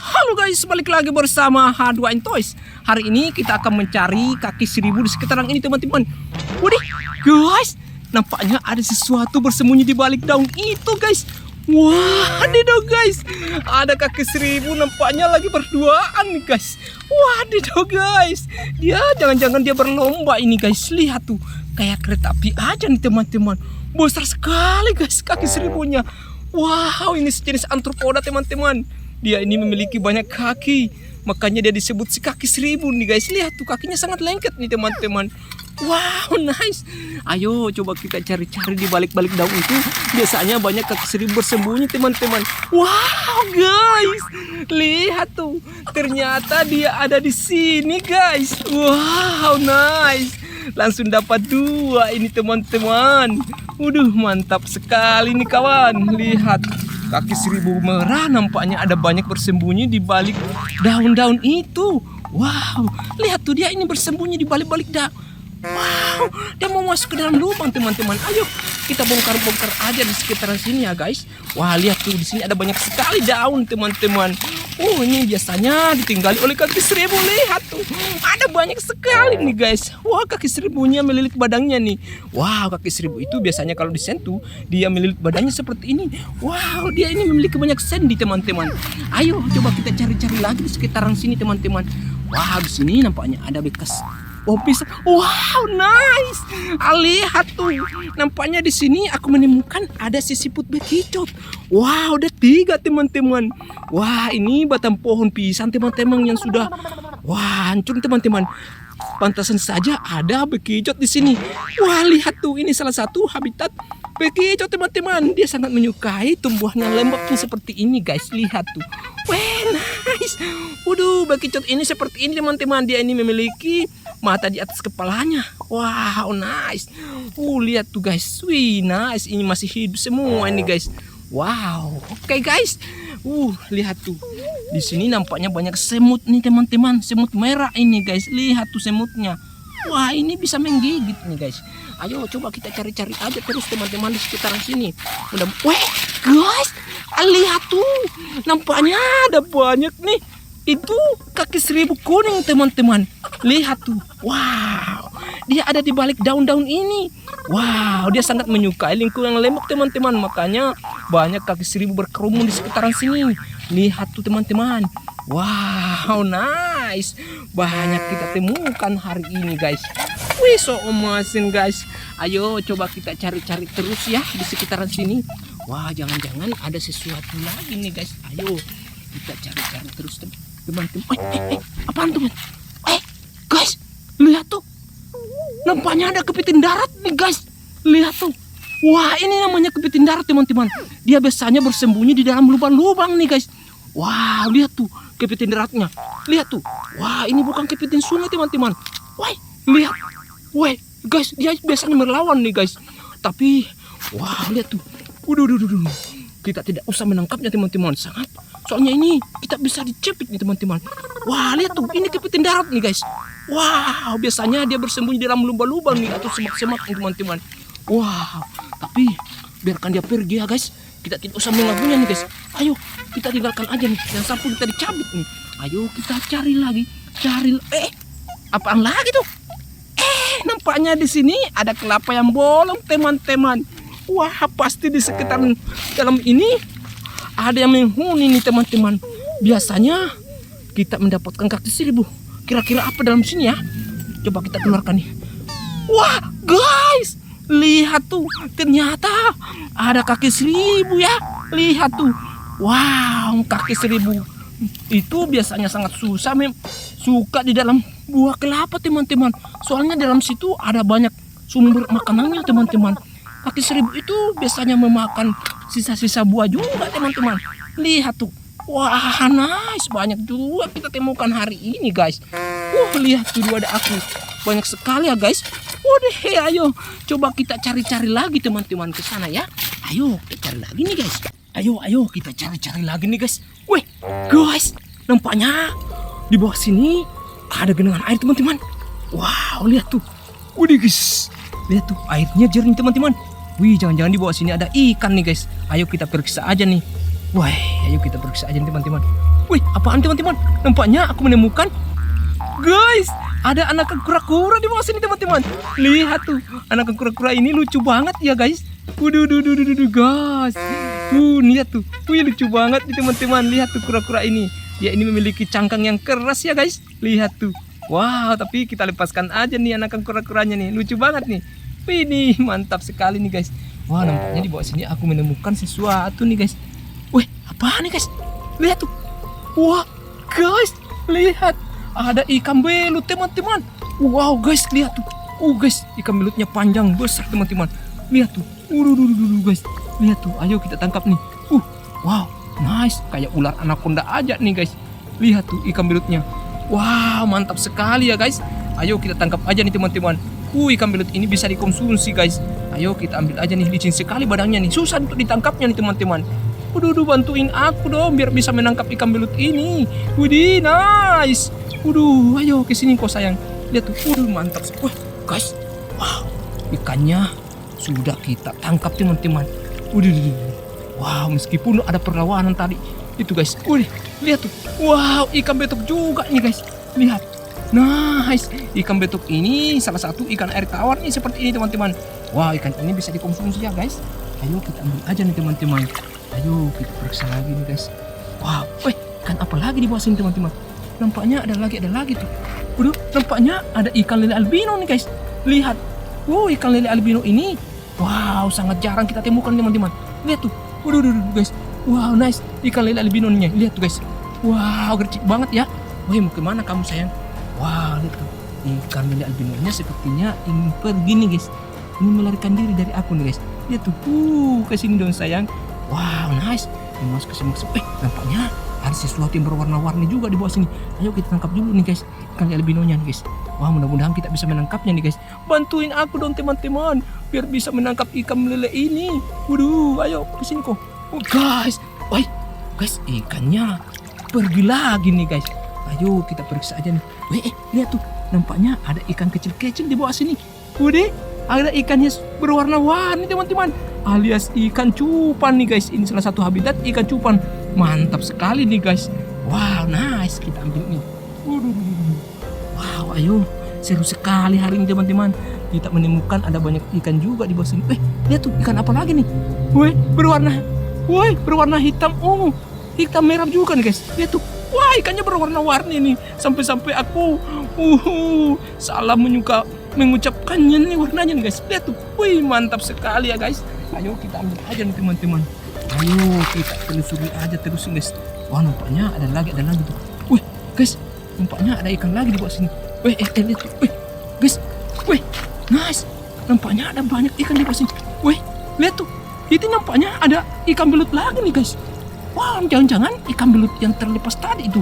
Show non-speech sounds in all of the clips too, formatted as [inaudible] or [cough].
Halo guys, balik lagi bersama H2N Toys. Hari ini kita akan mencari kaki seribu di sekitaran ini teman-teman. Waduh, guys, nampaknya ada sesuatu bersembunyi di balik daun itu guys. Wah, dong guys, ada kaki seribu nampaknya lagi berduaan guys. Wadidaw guys, dia jangan-jangan dia berlomba ini guys. Lihat tuh, kayak kereta api aja nih teman-teman. Besar sekali guys kaki seribunya. Wow, ini sejenis antropoda teman-teman. Dia ini memiliki banyak kaki. Makanya dia disebut si kaki seribu nih guys. Lihat tuh kakinya sangat lengket nih teman-teman. Wow, [laughs] nice. Ayo coba kita cari-cari di balik-balik daun itu. Biasanya banyak kaki seribu bersembunyi teman-teman. Wow, guys. Lihat tuh. Ternyata dia ada di sini guys. Wow, nice. Langsung dapat dua ini teman-teman. Waduh, mantap sekali nih kawan. Lihat, kaki seribu merah nampaknya ada banyak bersembunyi di balik daun-daun itu. Wow, lihat tuh dia ini bersembunyi di balik-balik daun. Wow, dia mau masuk ke dalam lubang teman-teman. Ayo kita bongkar-bongkar aja di sekitaran sini ya guys. Wah lihat tuh di sini ada banyak sekali daun teman-teman. Oh ini biasanya ditinggali oleh kaki seribu lihat tuh. Ada banyak sekali nih guys. Wah kaki seribunya melilit badannya nih. Wow kaki seribu itu biasanya kalau disentuh dia melilit badannya seperti ini. Wow dia ini memiliki banyak sendi teman-teman. Ayo coba kita cari-cari lagi di sekitaran sini teman-teman. Wah di sini nampaknya ada bekas Oh bisa. Wow, nice. Ah, lihat tuh. Nampaknya di sini aku menemukan ada sisiput bekicot. Wow, ada tiga teman-teman. Wah, ini batang pohon pisang teman-teman yang sudah wah hancur teman-teman. Pantasan saja ada bekicot di sini. Wah, lihat tuh ini salah satu habitat bekicot teman-teman. Dia sangat menyukai tumbuhan yang lembabnya seperti ini, guys. Lihat tuh. Wah, nice. Waduh, bekicot ini seperti ini teman-teman. Dia ini memiliki mata di atas kepalanya. Wow, nice. Uh, lihat tuh guys. Wih, nice. Ini masih hidup semua ini guys. Wow. Oke okay, guys. Uh, lihat tuh. Di sini nampaknya banyak semut nih teman-teman. Semut merah ini guys. Lihat tuh semutnya. Wah, ini bisa menggigit nih guys. Ayo coba kita cari-cari aja terus teman-teman di sekitaran sini. Udah, weh, guys, lihat tuh. Nampaknya ada banyak nih. Itu kaki seribu kuning teman-teman. Lihat tuh. Wow. Dia ada di balik daun-daun ini. Wow dia sangat menyukai lingkungan lembab teman-teman. Makanya banyak kaki seribu berkerumun di sekitaran sini. Lihat tuh teman-teman. Wow nice. Banyak kita temukan hari ini guys. Wih so amazing guys. Ayo coba kita cari-cari terus ya di sekitaran sini wah jangan-jangan ada sesuatu lagi nih guys. Ayo kita cari-cari terus teman teman-teman eh, eh, eh, apaan tuh eh guys lihat tuh. Nampaknya ada kepiting darat nih guys. Lihat tuh. Wah ini namanya kepiting darat teman-teman. Dia biasanya bersembunyi di dalam lubang-lubang nih guys. Wah lihat tuh kepiting daratnya. Lihat tuh. Wah ini bukan kepiting sungai teman-teman. Wah lihat. Wah guys dia biasanya melawan nih guys. Tapi wah lihat tuh Waduh, waduh, waduh. Kita tidak usah menangkapnya teman-teman. Sangat Soalnya ini kita bisa dicepit nih teman-teman. Wah lihat tuh ini kepiting darat nih guys. Wah biasanya dia bersembunyi di dalam lubang-lubang nih atau semak-semak nih teman-teman. Wah tapi biarkan dia pergi ya guys. Kita tidak usah mengganggunya nih guys. Ayo kita tinggalkan aja nih. Jangan sampai kita dicabut nih. Ayo kita cari lagi. Cari eh apaan lagi tuh? Eh nampaknya di sini ada kelapa yang bolong teman-teman. Wah pasti di sekitar dalam ini ada yang menghuni nih teman-teman. Biasanya kita mendapatkan kaki seribu. Kira-kira apa dalam sini ya? Coba kita keluarkan nih. Wah, guys, lihat tuh, ternyata ada kaki seribu ya. Lihat tuh, wow, kaki seribu itu biasanya sangat susah mem suka di dalam buah kelapa teman-teman. Soalnya dalam situ ada banyak sumber makanannya teman-teman. Kaki seribu itu biasanya memakan sisa-sisa buah juga teman-teman lihat tuh wah nice banyak juga kita temukan hari ini guys wah lihat tuh ada aku banyak sekali ya guys Waduh, ayo coba kita cari-cari lagi teman-teman ke sana ya. Ayo kita cari lagi nih guys. Ayo, ayo kita cari-cari lagi nih guys. Wih, guys, nampaknya di bawah sini ada genangan air teman-teman. Wow, lihat tuh. Waduh guys, lihat tuh airnya jernih teman-teman. Wih, jangan-jangan di bawah sini ada ikan nih guys. Ayo kita periksa aja nih. Wah, ayo kita periksa aja nih, teman-teman. Wih, apaan teman-teman? Nampaknya aku menemukan Guys, ada anak kura-kura di bawah sini teman-teman. Lihat tuh, anak kura-kura ini lucu banget ya guys. Waduh, duh, duh, duh, guys. Tuh, lihat tuh. Wih, lucu banget nih teman-teman. Lihat tuh kura-kura ini. Dia ini memiliki cangkang yang keras ya guys. Lihat tuh. Wow, tapi kita lepaskan aja nih anak kura-kuranya nih. Lucu banget nih. Wih, nih [laughs] mantap sekali nih guys. Wah, nampaknya di bawah sini aku menemukan sesuatu nih guys. Wih, apa nih guys? Lihat tuh. Wah, guys, lihat ada ikan belut teman-teman. Wow guys lihat tuh. Uh guys ikan belutnya panjang besar teman-teman. Lihat tuh. Uh, guys. Lihat tuh. Ayo kita tangkap nih. Uh wow nice kayak ular anaconda aja nih guys. Lihat tuh ikan belutnya. Wow mantap sekali ya guys. Ayo kita tangkap aja nih teman-teman. Uh ikan belut ini bisa dikonsumsi guys. Ayo kita ambil aja nih licin sekali badannya nih. Susah untuk ditangkapnya nih teman-teman. Waduh, duh, bantuin aku dong biar bisa menangkap ikan belut ini. Widih, nice. Waduh, ayo ke sini kok sayang. Lihat tuh, waduh mantap. Wah, guys. Wow, ikannya sudah kita tangkap teman-teman. Waduh, waduh. wow, meskipun ada perlawanan tadi. Itu guys, waduh, lihat tuh. Wow, ikan betok juga nih guys. Lihat. Nice, ikan betok ini salah satu ikan air tawar nih seperti ini teman-teman. Wah, ikan ini bisa dikonsumsi ya guys. Ayo kita ambil aja nih teman-teman. Ayo kita periksa lagi nih guys. Wow, weh, ikan apa lagi di bawah sini teman-teman? Nampaknya ada lagi, ada lagi tuh. Waduh, nampaknya ada ikan lele albino nih guys. Lihat. Wow, ikan lele albino ini. Wow, sangat jarang kita temukan teman-teman. Lihat tuh. Waduh, waduh, waduh, guys. Wow, nice. Ikan lele albino nya. Lihat tuh guys. Wow, gercik banget ya. Wah, mau ke mana kamu sayang? Wow, lihat. Ikan lele albino nya sepertinya ingin pergi nih guys. Ini melarikan diri dari aku nih guys. Lihat tuh. Uh, ke sini dong sayang. Wow, nice. Ini masuk ke sini. Eh, nampaknya ada sesuatu yang berwarna-warni juga di bawah sini. Ayo kita tangkap dulu nih guys. Ikan albinonya nih guys. Wah mudah-mudahan kita bisa menangkapnya nih guys. Bantuin aku dong teman-teman. Biar bisa menangkap ikan melele ini. Waduh, ayo ke sini kok. Oh guys. Wah, guys ikannya pergi lagi nih guys. Ayo kita periksa aja nih. Weh, eh, lihat tuh. Nampaknya ada ikan kecil-kecil di bawah sini. Waduh, ada ikannya berwarna-warni teman-teman. Alias ikan cupan nih guys. Ini salah satu habitat ikan cupan. Mantap sekali nih guys. Wow nice. Kita ambil nih. Wow ayo. Seru sekali hari ini teman-teman. Kita menemukan ada banyak ikan juga di bawah sini. Eh lihat tuh ikan apa lagi nih? Woi berwarna woi berwarna hitam. Ungu hitam merah juga nih guys. Lihat tuh wah ikannya berwarna-warni nih. Sampai-sampai aku uh salah menyuka mengucapkannya nih warnanya nih guys. Lihat tuh. Wih mantap sekali ya guys. Ayo kita ambil aja nih teman-teman. Ayo kita telusuri aja terus guys. Wah nampaknya ada lagi ada lagi tuh. Wih guys nampaknya ada ikan lagi di bawah sini. Wih eh, eh lihat tuh. Wih guys wih nice. Nampaknya ada banyak ikan di bawah sini. Wih lihat tuh. Itu nampaknya ada ikan belut lagi nih guys wah jangan-jangan ikan belut yang terlepas tadi itu.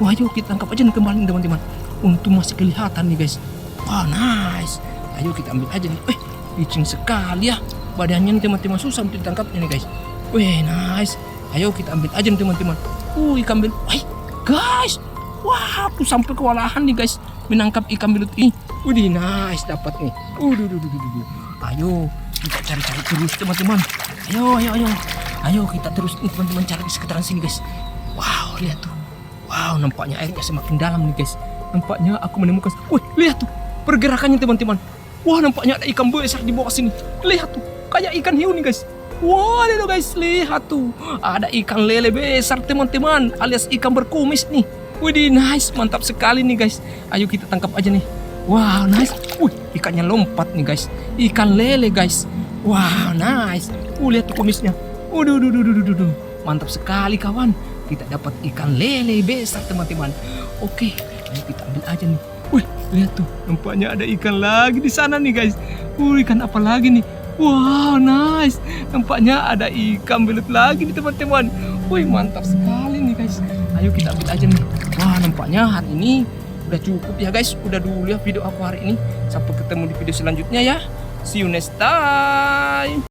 Wah ayo kita tangkap aja nih kembali teman-teman. Untung masih kelihatan nih guys. Wah nice. Ayo kita ambil aja nih. Eh licin sekali ya. Badannya nih teman-teman. Susah untuk ditangkapnya nih guys. Wih nice. Ayo kita ambil aja nih teman-teman. Uh ikan belut. Wih guys. Wah aku sampai kewalahan nih guys menangkap ikan belut ini. Widih nice dapat nih. Udah, udah, udah, udah. ayo kita cari-cari terus teman-teman. Ayo ayo ayo ayo kita terus nih teman-teman cari di sekitaran sini guys wow lihat tuh wow nampaknya airnya semakin dalam nih guys nampaknya aku menemukan wih lihat tuh pergerakannya teman-teman wah nampaknya ada ikan besar di bawah sini lihat tuh kayak ikan hiu nih guys Wah, lihat tuh guys, lihat tuh. Ada ikan lele besar teman-teman, alias ikan berkumis nih. Widih, nice, mantap sekali nih guys. Ayo kita tangkap aja nih. Wow, nice. Wih, ikannya lompat nih guys. Ikan lele guys. Wow, nice. Uh, lihat tuh kumisnya. Waduh, duh, duh. Mantap sekali kawan. Kita dapat ikan lele besar teman-teman. Oke, ayo kita ambil aja nih. Wih, lihat tuh. Nampaknya ada ikan lagi di sana nih guys. Uh, ikan apa lagi nih? Wow, nice. Nampaknya ada ikan belut lagi nih teman-teman. Wih, mantap sekali nih guys. Ayo kita ambil aja nih. Wah, nampaknya hari ini udah cukup ya guys. Udah dulu ya video aku hari ini. Sampai ketemu di video selanjutnya ya. See you next time.